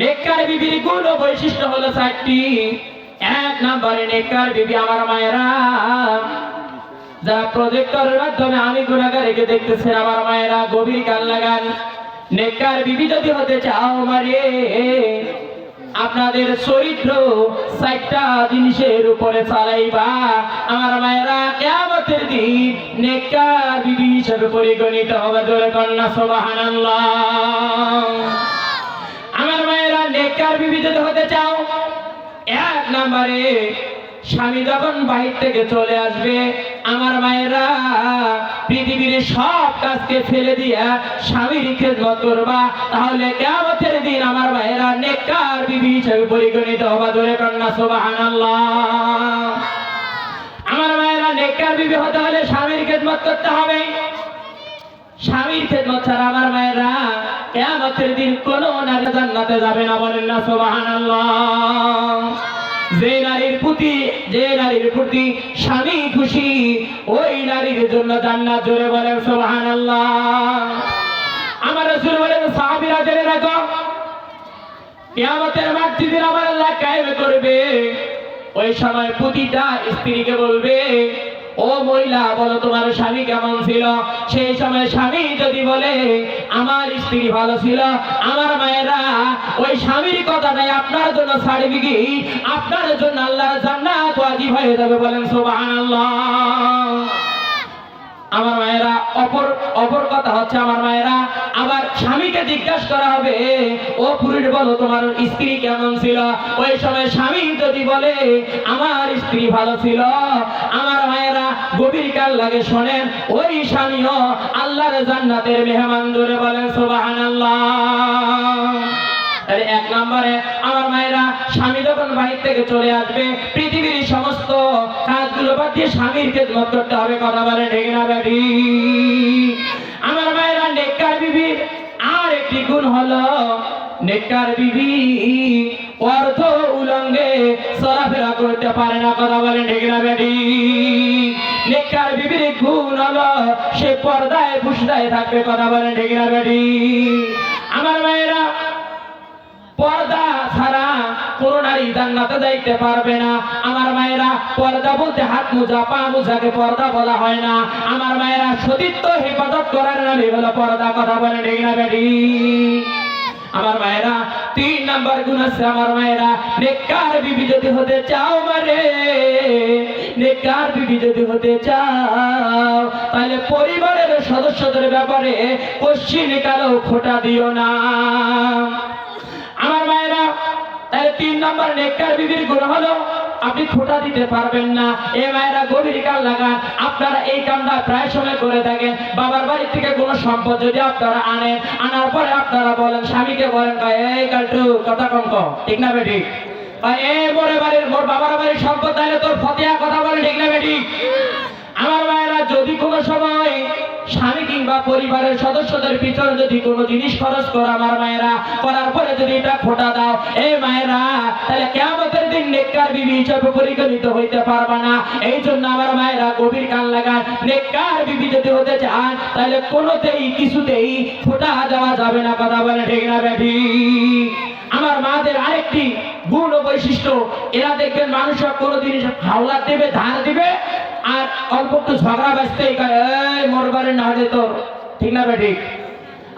নেককার বিবির গুণ বৈশিষ্ট্য হলো চারটি। এক নম্বরে নেককার বিবি আমার মায়েরা। যা প্রজেক্টরের মাধ্যমে আমি গুণাগারীকে দেখতেছেন আমার মায়েরা, গভীর কান লাগান। নেককার বিবি যদি হতে চাও মারে, আপনাদের চরিত্র চারটা জিনিসের উপরে চালাইবা। আমার মায়েরা কেমতের দিন নেককার বিবি হিসেবে পরিগণিত হবে জোরে কন্যা আমার মায়েরা নেককার বিবি যদি হতে চাও, এক নম্বরে স্বামী যখন বাহির থেকে চলে আসবে, আমার মায়েরা পৃথিবীর সব কাজকে ফেলে দিয়া স্বামীর খেদমত করবা, তাহলে কেমতের দিন আমার মায়েরা নেককার বিবি হিসেবে পরিগণিত হবা ধরে কন্যা, সোবাহানাল্লাহ। আমার মায়েরা নেককার বিবি হতে হলে স্বামীর খেদমত করতে হবে। স্বামীর খেদমত ছাড়া আমার মায়েরা কেয়ামতের দিন কোন নারী জান্নাতে যাবে না বলেন না, সুবহানাল্লাহ। যে নারীর প্রতি যে নারীর প্রতি স্বামী খুশি, ওই নারীর জন্য জান্নাত জোরে বলেন, সুবহানাল্লাহ। আমার রাসূল বলেন, সাহাবীরা জেনে রাখো, কিয়ামতের মাঠ যেদিন আমার আল্লাহ কায়েম করবে। ওই সময় প্রতিটা স্ত্রীকে বলবে ও মহিলা, বলো তোমার স্বামী কেমন ছিল? সেই সময় স্বামী যদি বলে, আমার স্ত্রী ভালো ছিল, আমার মায়েরা ওই স্বামীর কথা নাই, আপনার জন্য সার্টিফিকেট আপনার জন্য আল্লাহ জান্নাত ওয়াজিব হয়ে যাবে বলেন সুবহানাল্লাহ। আমার মায়েরা, অপর অপর কথা হচ্ছে আমার মায়েরা আবার স্বামীকে জিজ্ঞাসা করা হবে ও পুরুষ বলো, তোমার স্ত্রী কেমন ছিল? ওই সময় স্বামী যদি বলে, আমার স্ত্রী ভালো ছিল, আমার মায়েরা গভীর কাল লাগে শোনেন। ওই স্বামীও আল্লাহর জান্নাতের মেহমান ধরে বলেন, সুবহানাল্লাহ। তাহলে এক নম্বরে আমার মায়েরা স্বামী যখন বাহির থেকে চলে আসবে, পৃথিবীর সমস্ত কাজগুলো বাদ দিয়ে স্বামীর খেদমত করতে হবে, কথা বলে ঠিক না ব্যাটি আমার মায়েরা নেককার বিবি। আর একটি গুণ হলো নেককার বিবি অর্থ উলঙ্গে চলাফেরা করতে পারে না, কথা বলে ঠিক না ব্যাটি নেককার বিবির গুণ হলো সে পর্দায় পুষদায় থাকবে, কথা বলে ঠিক না ব্যাটি আমার মায়েরা পর্দা ছাড়া কোন নারী জান্নাতে যাইতে পারবে না। আমার মায়েরা পর্দা বলতে হাত মোজা, পা মোজাকে পর্দা বলা হয় না। আমার মায়েরা সতীত্ব, হেফাজত করার নামে হলো পর্দা কথা বলে, ঠিক না বেটি? আমার মায়েরা তিন নাম্বার গুণ আছে। আমার মায়েরা, নেককার বিবি যদি হতে চাও মারে, নেককার বিবি যদি হতে চাও, তাহলে পরিবারের সদস্যদের ব্যাপারে কোশ্চিন কালো খোটা দিও না। নম্বর নেককার বিবির গুণ হলো, আপনি খোটা দিতে পারবেন না। এ মায়েরা গভীর কাল লাগান, আপনারা এই কামটা প্রায় সময় করে থাকেন। বাবার বাড়ি থেকে কোনো সম্পদ যদি আপনারা আনেন, আনার পরে আপনারা বলেন, স্বামীকে বলেন এই কালটু, কথা কম কম ঠিক না বেটি? এই মোরে বাড়ির, মোর বাবার বাড়ির সম্পদ তাহলে তোর ফতিয়া কথা বলে, ঠিক না বেটি? আমার মায়েরা, যদি কোনো সময় স্বামী কিংবা পরিবারের সদস্যদের পিছনে যদি কোনো জিনিস খরচ করো আমার মায়েরা, করার পরে যদি এটা খোটা দাও এই মায়েরা, তাহলে কেমতের দিন নেককার বিবি হিসাবে পরিগণিত হইতে পারবা না। এই জন্য আমার মায়েরা গভীর কান লাগান, নেককার বিবি যদি হতে চান, তাহলে কোনোতেই, কিছুতেই খোটা দেওয়া যাবে না। কথা বলে ঠিক না ব্যাধি আমার মাদের আরেকটি গুণ ও বৈশিষ্ট্য, এরা দেখবেন মানুষরা কোনো জিনিস হাওলা দেবে, ধার দিবে আর অল্প একটু ঝগড়া এই মরবারে না তোর। ঠিক না বেঠিক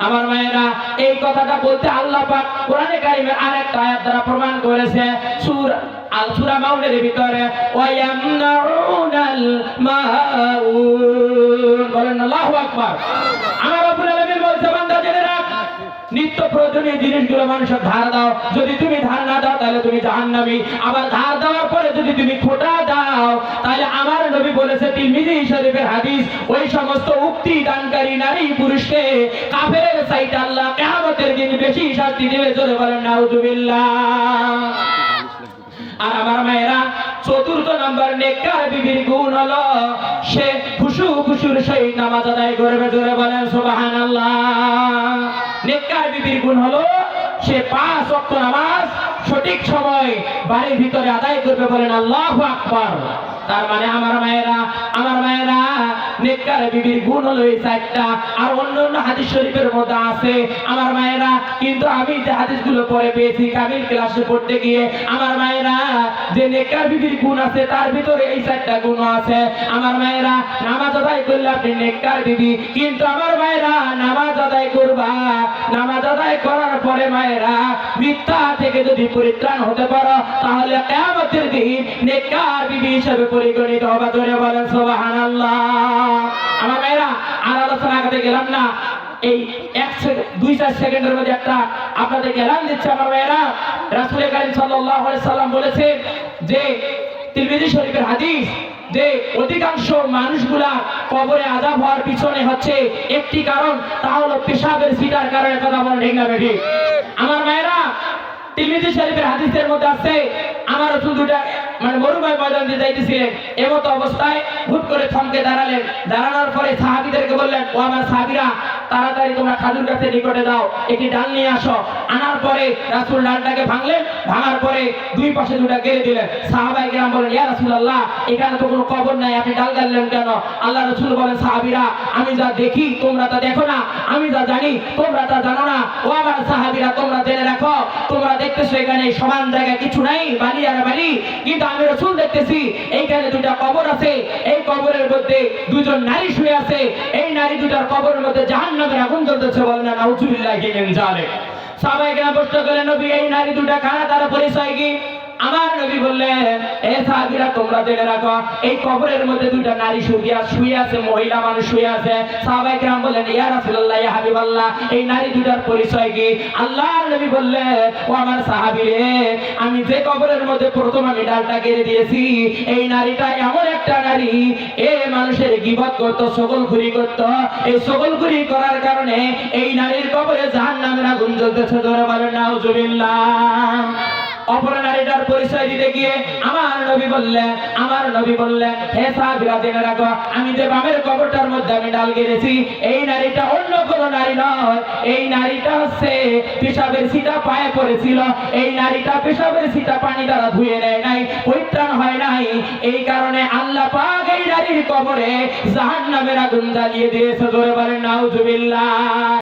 আমার মায়েরা এই কথাটা বলতে আল্লাহ পাক কোরআনে কারিমের আরেকটা আয়াত দ্বারা প্রমাণ করেছে। সুর আল সূরা মাউনের ভিতরে, ওয়ায়ামনাউনাল মাউন বলেন আল্লাহু আকবার। আমার রব্বুল নিত্য প্রয়োজনীয় জিনিসগুলো মানুষের ধার দাও। যদি তুমি ধার না দাও, তাহলে তুমি জাহান্নামী। আবার ধার দেওয়ার পরে যদি তুমি খোটা দাও, তাহলে আমার নবী বলেছে, তিরমিজি শরীফের হাদিস, ওই সমস্ত উক্তি দানকারী নারী পুরুষকে কাফেরের সাইতে আল্লাহ কিয়ামতের দিন বেশি শাস্তি দেবে, জোরে বলেন, নাউজুবিল্লাহ। আর আমার মায়েরা, চতুর্থ নম্বর নেককার বিবির গুণ হলো, সে খুশু খুশুর সহিত নামাজ আদায় করবে, জোরে বলেন, সুবহানাল্লাহ। গুণ হলো, সে পাঁচ অক্ত নামাজ সঠিক সময় বাড়ির ভিতরে আদায় করবে বলেন আল্লাহ আকবর। তার মানে আমার মায়েরা, আমার মায়েরা বিবির গুণ হলো এই চারটা। আর অন্য অন্য হাদিস শরীফের মধ্যে আছে, আমার মায়েরা, কিন্তু আমি যে হাদিসগুলো পরে পেয়েছি কামিল ক্লাসে পড়তে গিয়ে, আমার মায়েরা, যে নেককার বিবির গুণ আছে, তার ভিতরে এই চারটা গুণ আছে। আমার মায়েরা, নামাজ আদায় করলে আপনি নেককার বিবি, কিন্তু আমার মায়েরা, নামাজ আদায় করবা। নামাজ আদায় করার পরে মায়েরা, মিথ্যা থেকে যদি পরিত্রাণ হতে পারো, তাহলে কেমতের দিন নেককার বিবি হিসেবে পরিগণিত হবে। ধরে বলেন, সুবহানাল্লাহ। আমার মায়েরা আর আলোচনা করতে গেলাম না এই এক দুই চার সেকেন্ডের মধ্যে একটা আপনাদের এলান দিচ্ছে আমার মেয়েরা রাসুল করিম আলাইহি সাল্লাম বলেছেন যে, তিরমিজি শরীফের হাদিস যে, অধিকাংশ মানুষগুলা কবরে আজাব হওয়ার পিছনে হচ্ছে একটি কারণ, তা হলো পেশাবের সিটার কারণে কথা বলেন না বেঠিক? আমার মায়েরা তিরমিজি শরীফের হাদিসের মধ্যে আছে, আমার রসুল দুটা মানে মরুময় ময়দান দিয়ে যাইতেছিলেন এমতো অবস্থায় হুট করে থমকে দাঁড়ালেন। দাঁড়ানোর পরে সাহাবিদেরকে বললেন, ও আমার সাহাবিরা তাড়াতাড়ি তোমরা খাজুর গাছের নিকটে দাও একটি ডাল নিয়ে আসো। আনার পরে রাসুল ডালটাকে ভাঙলেন, ভাঙার পরে দুই পাশে দুটা গেড়ে দিলেন সাহাবাই গ্রাম বলেন ইয়া রাসুল আল্লাহ এখানে তো কোনো কবর নাই, আপনি ডাল গাড়লেন কেন? আল্লাহ রসুল বলেন, সাহাবিরা, আমি যা দেখি, তোমরা তা দেখো না। আমি যা জানি, তোমরা তা জানো না। ও আমার সাহাবিরা, তোমরা জেনে রাখো, তোমরা দেখতেছো এখানে সমান জায়গা কিছু নাই বাড়ি আর বাড়ি কিন্তু আমি রসুল দেখতেছি, এইখানে দুটা কবর আছে। এই কবরের মধ্যে দুজন নারী শুয়ে আছে। এই নারী দুটার কবরের মধ্যে জাহান নামের আগুন জ্বলতেছে বলেন, নাউজুবিল্লাহ জালে সবাই কেন প্রশ্ন করলেন, নবী, এই নারী দুটা কারা? তারা পরিচয় কি আমার নবী বললেন এ সাহাবীরা তোমরা জেনে রাখো এই কবরের মধ্যে দুইটা নারী শুয়ে শুয়ে আছে মহিলা মানুষ শুয়ে আছে সাহাবাই کرام বললেন ইয়া রাসূলুল্লাহ ইয়া হাবিবাল্লাহ এই নারী দুটার পরিচয় কি আল্লাহর নবী বললেন ও আমার সাহাবী রে আমি যে কবরের মধ্যে প্রথম আমি ডালটা কেড়ে দিয়েছি এই নারীটা এমন একটা নারী এ মানুষের গিবত করত সকলখুরি করত এই সকলখুরি করার কারণে এই নারীর কবরে জাহান্নামের আগুন জ্বলতেছে ধরে বলেন নাউজুবিল্লাহ অপর নারীটার পরিচয় দিতে গিয়ে আমার নবী বললেন, আমার নবী বললেন, হে রাখো, আমি যে বামের কবরটার মধ্যে আমি ডাল গেড়েছি, এই নারীটা অন্য নারী নয়। এই নারীটা হচ্ছে পেশাবের সিটা পায়ে পড়েছিল। এই নারীটা পেশাবের সিটা পানি দ্বারা ধুয়ে নেয় নাই, পরিত্রাণ হয় নাই। এই কারণে আল্লাহ পাক এই নারীর কবরে জাহান্নামের আগুন জ্বালিয়ে দিয়েছে। বলেন, নাউজুবিল্লাহ।